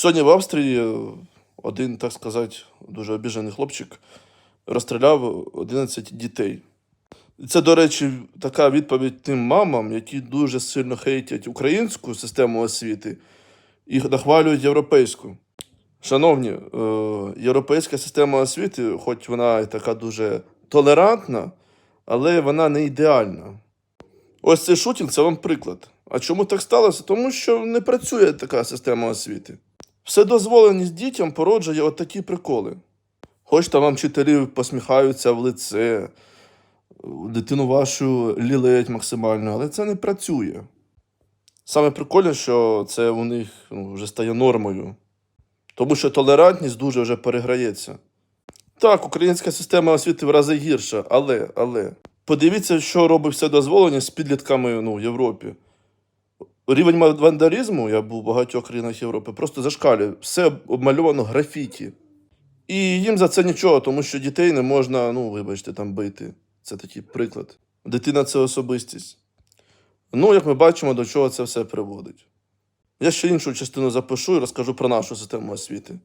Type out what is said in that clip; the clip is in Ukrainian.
Сьогодні в Австрії е, один, так сказати, дуже обіжений хлопчик розстріляв 11 дітей. Це, до речі, така відповідь тим мамам, які дуже сильно хейтять українську систему освіти і нахвалюють європейську. Шановні, е, європейська система освіти, хоч вона і така дуже толерантна, але вона не ідеальна. Ось цей шутінг це вам приклад. А чому так сталося? Тому що не працює така система освіти. Вседозволеність дітям породжує от такі приколи. Хоч там вам вчителі посміхаються в лице, дитину вашу лілеють максимально, але це не працює. Саме прикольне, що це у них ну, вже стає нормою. Тому що толерантність дуже вже переграється. Так, українська система освіти в рази гірша, але, але. Подивіться, що робить вседозволеність з підлітками ну, в Європі. Рівень вандалізму, я був в багатьох країнах Європи, просто зашкалює. Все обмальовано графіті. І їм за це нічого, тому що дітей не можна, ну, вибачте, там бити. Це такий приклад. Дитина це особистість. Ну, як ми бачимо, до чого це все приводить. Я ще іншу частину запишу і розкажу про нашу систему освіти.